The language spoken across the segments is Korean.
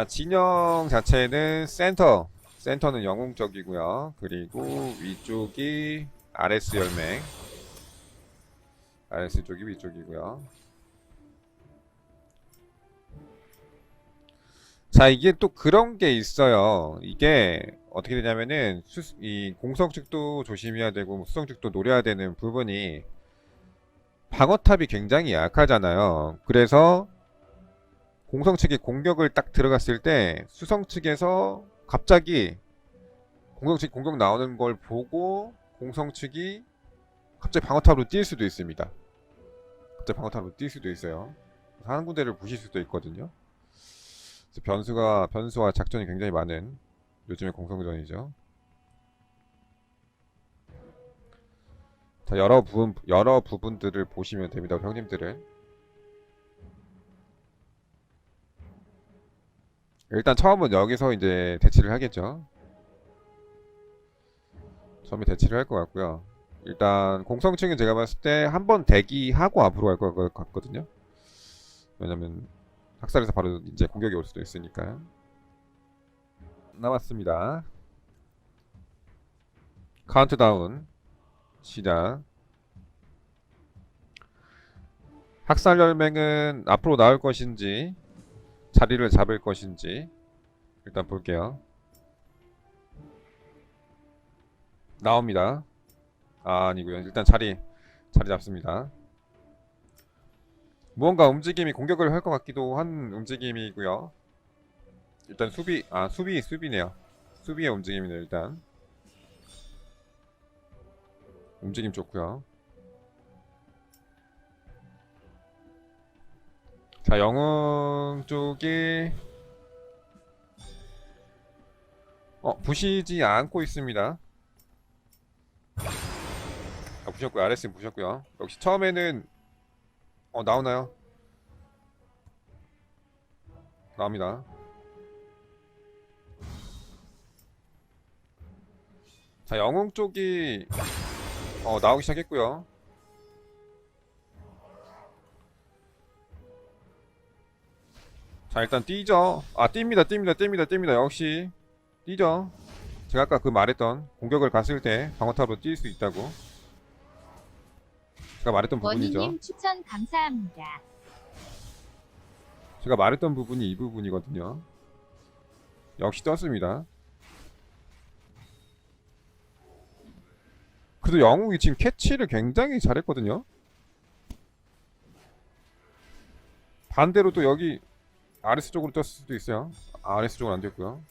자, 진영 자체는 센터. 센터는 영웅적이고요. 그리고 위쪽이 RS 열맹. RS 쪽이 위쪽이고요. 자, 이게 또 그런 게 있어요. 이게 어떻게 되냐면은 수, 이 공성 측도 조심해야 되고 수성 측도 노려야 되는 부분이 방어탑이 굉장히 약하잖아요. 그래서 공성 측이 공격을 딱 들어갔을 때 수성 측에서 갑자기 공성 측 공격 나오는 걸 보고 공성 측이 갑자기 방어탑으로 뛸 수도 있습니다. 갑자기 방어탑으로 뛸 수도 있어요. 한 군데를 부실 수도 있거든요. 변수가 변수와 작전이 굉장히 많은 요즘의 공성전이죠. 자, 여러 부분 여러 부분들을 보시면 됩니다, 형님들은. 일단 처음은 여기서 이제 대치를 하겠죠. 처음에 대치를 할 것 같고요. 일단 공성층은 제가 봤을 때 한 번 대기하고 앞으로 갈 것 같거든요. 왜냐면 학살에서 바로 이제 공격이 올 수도 있으니까. 남았습니다. 카운트다운 시작. 학살 열맹은 앞으로 나올 것인지 자리를 잡을 것인지 일단 볼게요. 나옵니다. 아, 아니고요. 일단 자리 자리 잡습니다. 무언가 움직임이 공격을 할 것 같기도 한 움직임이고요. 일단 수비 아 수비 수비네요. 수비의 움직임이네요. 일단 움직임 좋고요. 자 영웅 쪽이 어 부시지 않고 있습니다. 아, 부셨고요. RS는 부셨고요. 역시 처음에는 어 나오나요? 나옵니다. 자 영웅 쪽이 어 나오기 시작했고요. 자 일단 뛰죠. 아 뜁니다, 뜁니다, 뜁니다, 뜁니다. 역시 뛰죠. 제가 아까 그 말했던 공격을 갔을 때 방어탑으로 뛸 수 있다고. 제가 말했던 부분이죠. 원희님 추천 감사합니다. 제가 말했던 부분이 이 부분이거든요. 역시 떴습니다. 그래도 영웅이 지금 캐치를 굉장히 잘했거든요. 반대로 또 여기 RS 쪽으로 떴을 수도 있어요. 아, RS 쪽은 안 됐고요.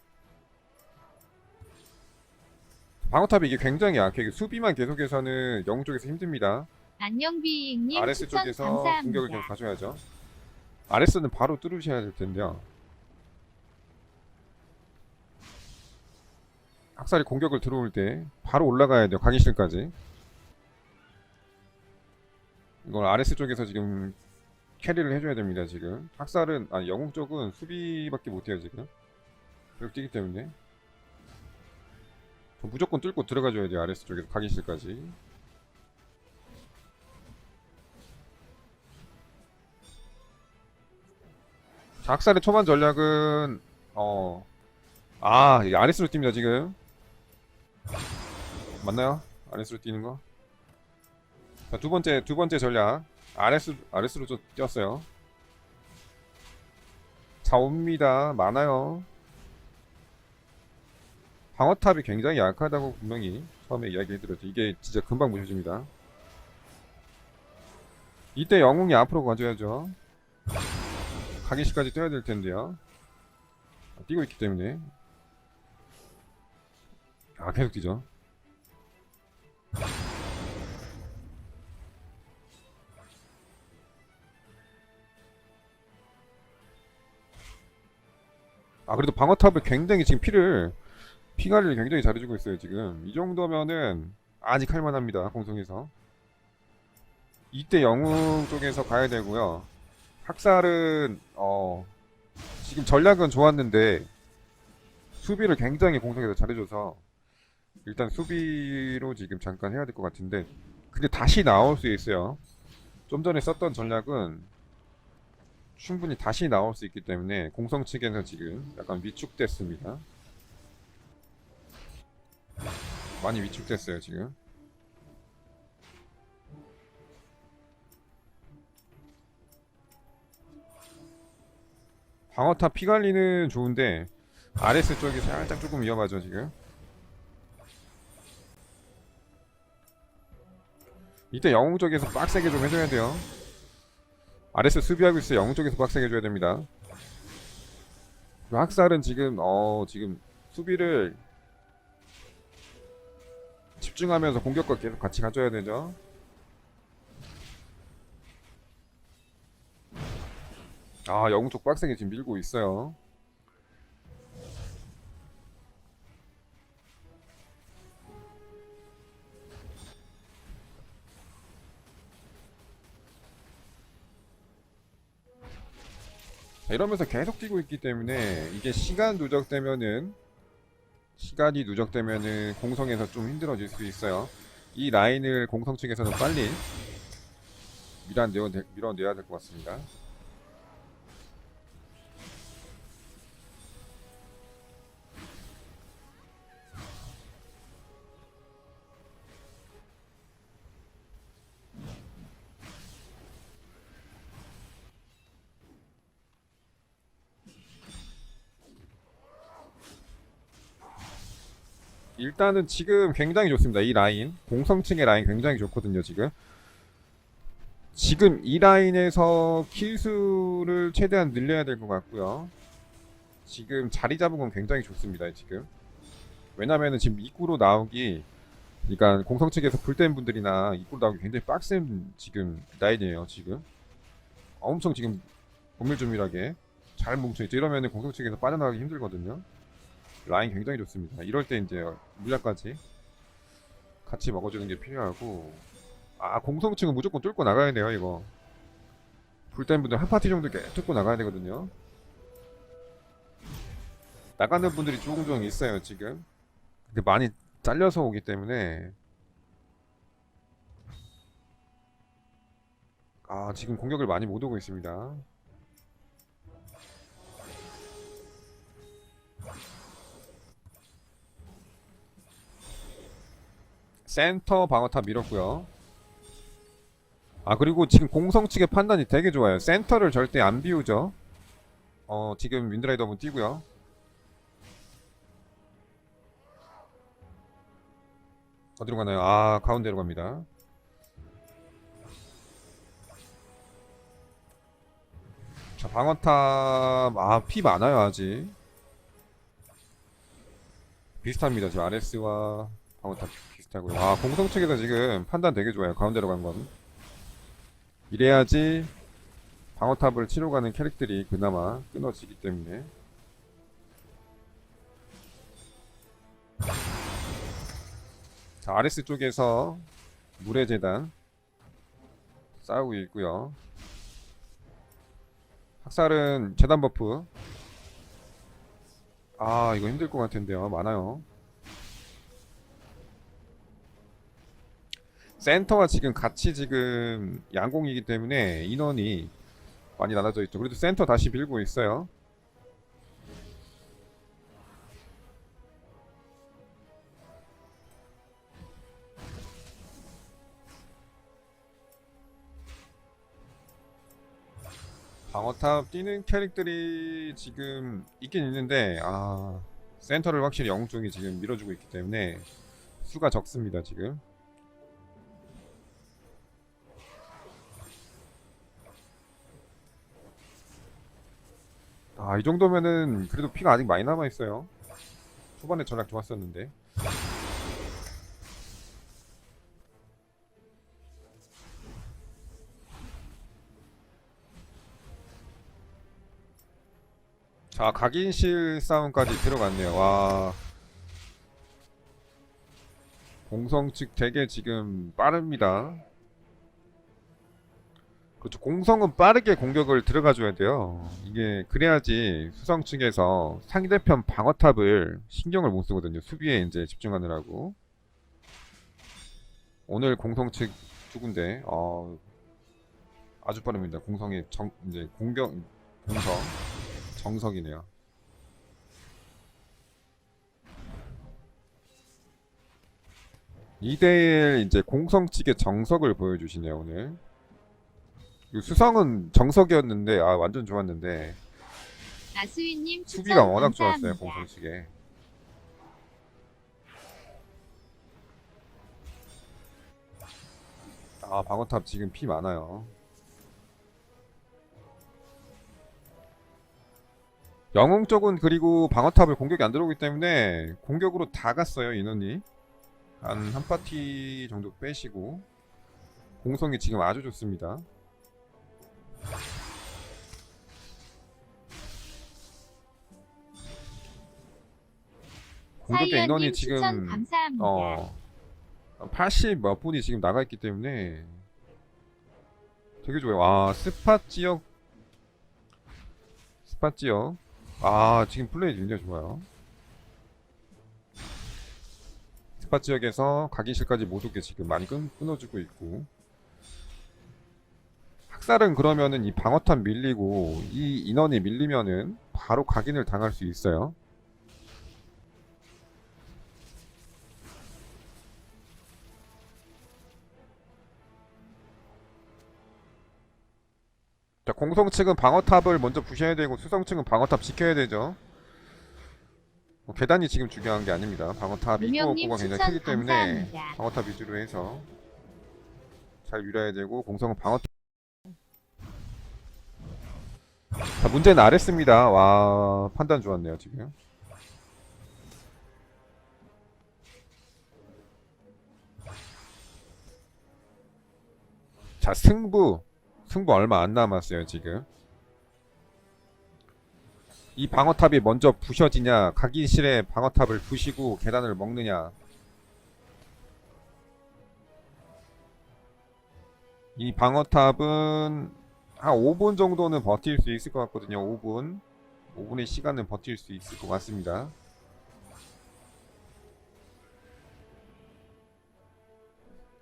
방어탑이 이게 굉장히 약해. 수비만 계속해서는 영웅 쪽에서 힘듭니다. 안녕 비잉님 RS 쪽에서 감사합니다. 공격을 계속 가져야죠. RS는 바로 뚫으셔야 될 텐데요. 학살이 공격을 들어올 때 바로 올라가야 돼요. 강의실까지. 이걸 RS 쪽에서 지금 캐리를 해줘야 됩니다. 지금 학살은 아니 영웅 쪽은 수비밖에 못해요 지금. 뛰기 때문에 무조건 뚫고 들어가줘야 돼요. RS 쪽에서 강의실까지. 자, 학살의 초반 전략은 어. 아, 이 RS로 뜁니다, 지금. 맞나요? RS로 뛰는 거? 자, 두 번째, 두 번째 전략. RS, RS로 좀 뛰었어요. 자, 옵니다. 많아요. 방어탑이 굉장히 약하다고 분명히 처음에 이야기해드렸죠. 이게 진짜 금방 부셔집니다. 이때 영웅이 앞으로 가져야죠. 가기시까지 뛰어야 될 텐데요. 아, 뛰고 있기 때문에. 아, 계속 뛰죠. 아, 그래도 방어탑을 굉장히 지금 피를, 피 관리를 굉장히 잘해주고 있어요, 지금. 이 정도면은 아직 할만합니다, 공성에서. 이때 영웅 쪽에서 가야 되고요. 학살은 어 지금 전략은 좋았는데 수비를 굉장히 공성에서 잘해줘서 일단 수비로 지금 잠깐 해야 될 것 같은데 근데 다시 나올 수 있어요. 좀 전에 썼던 전략은 충분히 다시 나올 수 있기 때문에 공성 측에서 지금 약간 위축됐습니다. 많이 위축됐어요 지금. 방어탑 피 관리는 좋은데 RS 쪽이 살짝 조금 위험하죠 지금. 이때 영웅 쪽에서 빡세게 좀 해줘야 돼요. RS 수비하고 있어요. 영웅 쪽에서 빡세게 해줘야 됩니다. 그 학살은 지금 어 지금 수비를 집중하면서 공격과 계속 같이 가져야 되죠. 아 영웅 쪽 빡세게 지금 밀고 있어요. 이러면서 계속 뛰고 있기 때문에 이게 시간 누적되면은 시간이 누적되면은 공성에서 좀 힘들어질 수 있어요. 이 라인을 공성 측에서는 빨리 밀어내야, 될- 것 같습니다. 일단은 지금 굉장히 좋습니다. 이 라인 공성층의 라인 굉장히 좋거든요. 지금 지금 이 라인에서 킬수를 최대한 늘려야 될 것 같고요. 지금 자리 잡은 건 굉장히 좋습니다. 지금 왜냐면은 지금 입구로 나오기 그러니까 공성 측에서 불된 분들이나 입구로 나오기 굉장히 빡센 지금 라인이에요. 지금 엄청 지금 조밀조밀하게 잘 뭉쳐있죠. 이러면은 공성 측에서 빠져나가기 힘들거든요. 라인 굉장히 좋습니다. 이럴 때 이제 물약까지 같이 먹어주는 게 필요하고. 아 공성층은 무조건 뚫고 나가야 돼요 이거. 불된 분들 한 파티 정도 계속 뚫고 나가야 되거든요. 나가는 분들이 조금조금 있어요 지금. 근데 많이 잘려서 오기 때문에. 아 지금 공격을 많이 못 오고 있습니다 센터 방어탑 밀었고요. 아 그리고 지금 공성 측의 판단이 되게 좋아요. 센터를 절대 안 비우죠. 어 지금 윈드라이더 한번 뛰고요. 어디로 가나요? 아 가운데로 갑니다. 자 방어탑 아 피 많아요 아직. 비슷합니다. 지금 RS와 방어탑 비슷하고요. 아 공성 측에서 지금 판단 되게 좋아요. 가운데로 간 건. 이래야지 방어탑을 치러 가는 캐릭들이 그나마 끊어지기 때문에. 자 RS 쪽에서 물의 재단 싸우고 있고요. 학살은 재단 버프. 아 이거 힘들 것 같은데요. 많아요. 센터와 지금 같이 지금 양공이기 때문에 인원이 많이 나눠져 있죠. 그래도 센터 다시 밀고 있어요. 방어탑 뛰는 캐릭들이 지금 있긴 있는데 아 센터를 확실히 영웅 쪽이 지금 밀어주고 있기 때문에 수가 적습니다 지금. 아, 이 정도면은 그래도 피가 아직 많이 남아 있어요. 초반에 전략 좋았었는데. 자, 각인실 싸움까지 들어갔네요. 와. 공성 측 되게 지금 빠릅니다. 그렇죠. 공성은 빠르게 공격을 들어가줘야 돼요. 이게 그래야지 수성 측에서 상대편 방어탑을 신경을 못 쓰거든요. 수비에 이제 집중하느라고. 오늘 공성 측 누군데? 어, 아주 빠릅니다. 공성의 정 이제 공격 공성 정석이네요. 2대1 이제 공성 측의 정석을 보여주시네요 오늘. 이 수성은 정석이었는데 아 완전 좋았는데 아스위님 수비가 추천 워낙 감사합니다. 좋았어요 공성 측에. 아 방어탑 지금 피 많아요. 영웅 쪽은 그리고 방어탑을 공격이 안 들어오기 때문에 공격으로 다 갔어요 인원이 한 한 파티 정도 빼시고 공성이 지금 아주 좋습니다. 공격의 인원이 지금 감사합니다. 어, 80몇 분이 지금 나가 있기 때문에 되게 좋아요. 아, 스팟 지역 스팟 지역 아, 지금 플레이 굉장히 좋아요. 스팟 지역에서 각인실까지 모두게 지금 많이 끊, 끊어주고 있고 학살은 그러면은 이 방어탄 밀리고 이 인원이 밀리면은 바로 각인을 당할 수 있어요. 자, 공성 측은 방어탑을 먼저 부셔야 되고 수성 측은 방어탑 지켜야 되죠. 뭐 계단이 지금 중요한 게 아닙니다. 방어탑 입구 없고가 굉장히 크기 때문에. 방어탑 위주로 해서 잘 밀어야 되고 공성은 방어탑 자, 문제는 아랬습니다. 와, 판단 좋았네요, 지금. 자, 승부. 승부 얼마 안 남았어요, 지금. 이 방어탑이 먼저 부셔지냐, 각인실에 방어탑을 부시고 계단을 먹느냐. 이 방어탑은 한 5분 정도는 버틸 수 있을 것 같거든요. 5분. 5분의 시간은 버틸 수 있을 것 같습니다.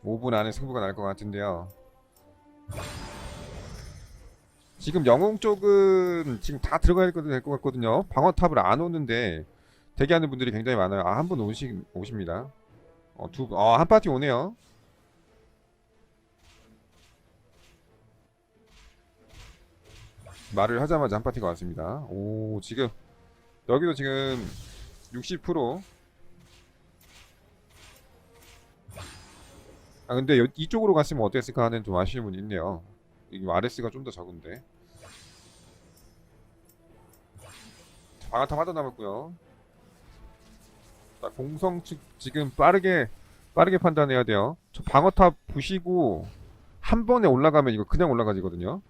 오분 안에 승부가 날 것 같은데요. 지금 영웅 쪽은 지금 다 들어가야 될 것 같거든요. 방어탑을 안 오는데 대기하는 분들이 굉장히 많아요. 아, 한 분 오시, 오십니다. 어, 두, 어, 한 파티 오네요. 말을 하자마자 한 파티가 왔습니다. 오, 지금 여기도 지금 60%아 근데 여- 이쪽으로 갔으면 어땠을까 하는 좀 아쉬운 분이 있네요. 이게 RS가 좀 더 적은데. 방아탑 하나 남았고요. 자, 공성 측 지금 빠르게 빠르게 판단해야 돼요. 저 방어탑 부시고 한 번에 올라가면 이거 그냥 올라가지거든요.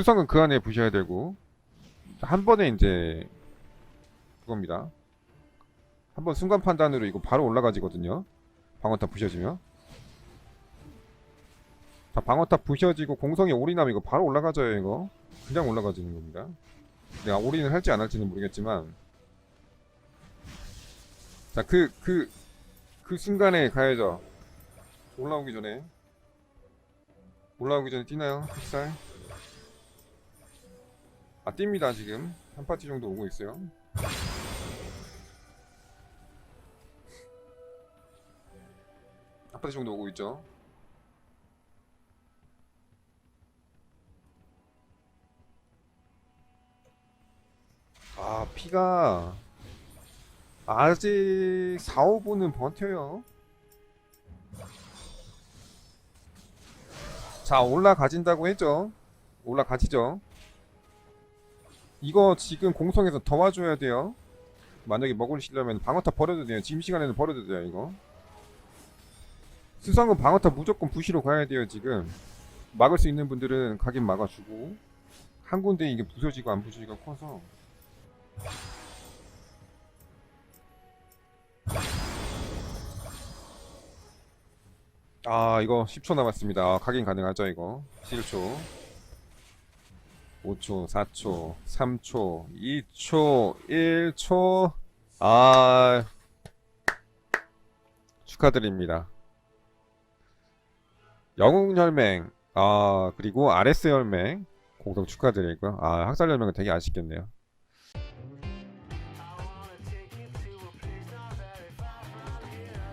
자, 수성은 그 안에 부셔야 되고 자, 한 번에 이제 그겁니다. 한 번 순간 판단으로 이거 바로 올라가지거든요. 방어탑 부셔지면. 자, 방어탑 부셔지고 공성이 올인하면 이거 바로 올라가져요, 이거. 그냥 올라가지는 겁니다. 내가 올인을 할지 안 할지는 모르겠지만. 자, 그, 그, 그 순간에 가야죠. 올라오기 전에. 올라오기 전에 뛰나요? 햇살? 아, 뜁니다, 지금. 한 파티 정도 오고 있어요. 한 파티 정도 오고 있죠. 아, 피가 아직 4, 5분은 버텨요. 자, 올라가진다고 했죠. 올라가지죠. 이거 지금 공성에서 더 와줘야 돼요. 만약에 먹으시려면 방어탑 버려도 돼요. 지금 시간에는 버려도 돼요, 이거. 수성은 방어탑 무조건 부시로 가야 돼요, 지금. 막을 수 있는 분들은 가긴 막아주고. 한 군데 이게 부서지고 안 부서지가 커서. 아, 이거 10초 남았습니다. 아, 각인 가능하죠, 이거. 7초. 5초, 4초, 3초, 2초, 1초. 아, 축하드립니다. 영웅 혈맹, 아, 그리고 RS 혈맹 공성 축하드리고요. 아, 학살 혈맹은 되게 아쉽겠네요.